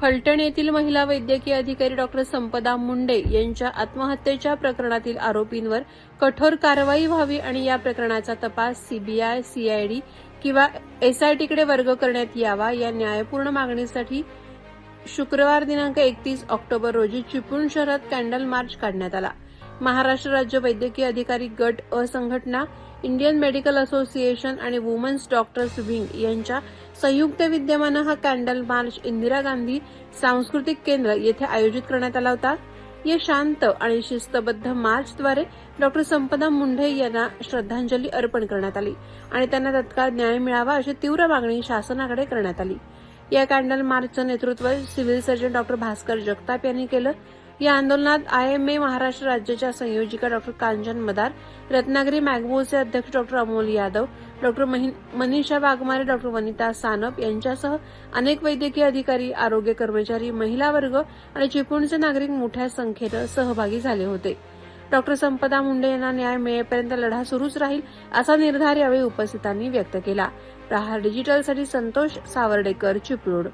फलटण येथील महिला वैद्यकीय अधिकारी डॉक्टर संपदा मुंडे यांच्या आत्महत्येच्या प्रकरणातील आरोपींवर कठोर कारवाई व्हावी आणि या प्रकरणाचा तपास सीबीआय सीआयडी किंवा एसआयटीकडे वर्ग करण्यात यावा या न्यायपूर्ण मागणीसाठी शुक्रवार दिनांक एकतीस ऑक्टोबर रोजी चिपळूण शहरात कॅन्डल मार्च काढण्यात आला. महाराष्ट्र राज्य वैद्यकीय अधिकारी गट असंघटना इंडियन मेडिकल असोसिएशन आणि वुमन्स डॉक्टर्स विंग यांच्या संयुक्त विद्यमानं हा कॅन्डल मार्च इंदिरा गांधी सांस्कृतिक केंद्र येथे आयोजित करण्यात आला होता. या शांत आणि शिस्तबद्ध मार्चद्वारे डॉक्टर संपदा मुंढे यांना श्रद्धांजली अर्पण करण्यात आली आणि त्यांना तत्काळ न्याय मिळावा अशी तीव्र मागणी शासनाकडे करण्यात आली. या कॅन्डल मार्चचं नेतृत्व civil surgeon doctor Bhaskar Jagtap यांनी केलं. या आंदोलनात आयएमए महाराष्ट्र राज्याच्या संयोजिका डॉक्टर कांचन मदार रत्नागिरी मॅगमोचे अध्यक्ष doctor Amol Yadav doctor Manisha Waghmare doctor Vanita Sanap यांच्यासह अनेक वैद्यकीय अधिकारी आरोग्य कर्मचारी महिला वर्ग आणि चिपळूणचे नागरिक मोठ्या संख्येनं सहभागी झाले होते. डॉक्टर संपदा मुंडे यांना न्याय मिळेपर्यंत लढा सुरूच राहील असा निर्धार यावेळी उपस्थितांनी व्यक्त केला. प्रहार डिजिटलसाठी संतोष सावर्डेकर चिपळूण.